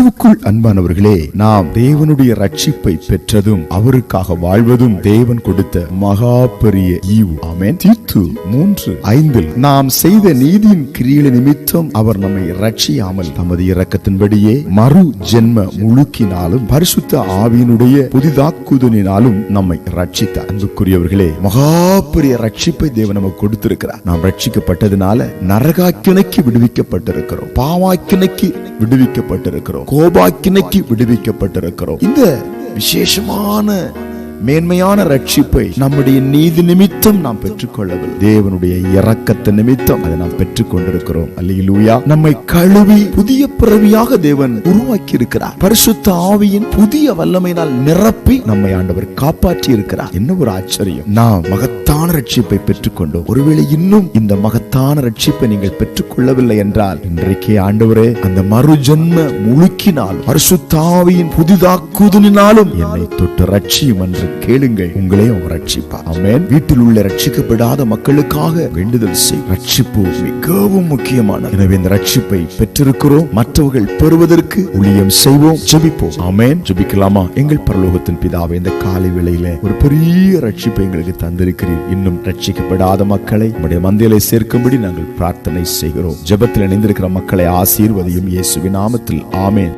கிறிஸ்துவுக்குள் அன்பானவர்களே நாம் தேவனுடைய ரட்சிப்பை பெற்றதும் அவருக்காக வாழ்வதும் தேவன் கொடுத்த மகா பெரிய ஈவு. ஆமேன். தீர்த்து மூன்று. ஐந்தில் நாம் செய்த நீதியின் கிரியல நிமித்தம் அவர் நம்மை ரட்சியாமல் தமது இரக்கத்தின்படியே மறு ஜென்ம முழுக்கினாலும் பரிசுத்த ஆவியினுடைய புதிதாக்குதலினாலும் நம்மை ரட்சித்தார் அன்புக்குரியவர்களே மகா பெரிய ரட்சிப்பை தேவன் நமக்கு கொடுத்திருக்கிறார். நாம் ரட்சிக்கப்பட்டதுனால நரகாக்கிணைக்கு விடுவிக்கப்பட்டிருக்கிறோம். பாவாக்கிணைக்கு விடுவிக்கப்பட்டிருக்கிறோம். கோபாக்கிணைக்கு விடுவிக்கப்பட்டிருக்கிறோம். இந்த விசேஷமான மேன்மையான ரட்சிப்பை நம்முடைய நீதி நிமித்தம் நாம் பெற்றுக்கொள்ளவில்லை. தேவனுடைய இறக்கத்தை நிமித்தம் அதை நாம் பெற்றுக் கொண்டிருக்கிறோம் அல்லையிலூயா நம்மை கழுவி புதிய பிறவியாக தேவன் உருவாக்கி இருக்கிறார் பரிசுத்த ஆவியின் புதிய வல்லமையினால் நிரப்பி நம்மை ஆண்டவர் காப்பாற்றி இருக்கிறார் என்ன ஒரு ஆச்சரியம். நாம் மகத்தான ரட்சிப்பை பெற்றுக்கொண்டோம். ஒருவேளை இன்னும் இந்த மகத்தான ரட்சிப்பை நீங்கள் பெற்றுக்கொள்ளவில்லை என்றால் இன்றைக்கே ஆண்டவரே அந்த மறு ஜென்ம முழுக்கினால் பரிசுத்தாவியின் புதிதாக்குதலினாலும் என்னை தொட்டு ரட்சியும் என்று கேளுங்கள் உங்களையும் அவர் ரட்சிப்பார். அமேன் வீட்டில் உள்ள ரட்சிக்கப்படாத மக்களுக்காக வேண்டுதல் செய். ரட்சிப்பு மிகவும் முக்கியமான எனவே இந்த ரட்சிப்பை பெற்றிருக்கிறோம். மற்றவர்கள் பெறுவதற்கு ஊழியம் செய்வோம். ஜெபிப்போம். அமேன் ஜெபிக்கலாமா? எங்கள் பரலோகத்தின் பிதாவை இந்த காலை வேளையில ஒரு பெரிய ரட்சிப்பை எங்களுக்கு தந்திருக்கிறீர். இன்னும் ரட்சிக்கப்படாத மக்களை நம்முடைய மந்தையிலே சேர்க்கும்படி நாங்கள் பிரார்த்தனை செய்கிறோம். ஜெபத்தில் இணைந்திருக்கிற மக்களை ஆசீர்வதியும் இயேசுவின் நாமத்தில். ஆமேன்.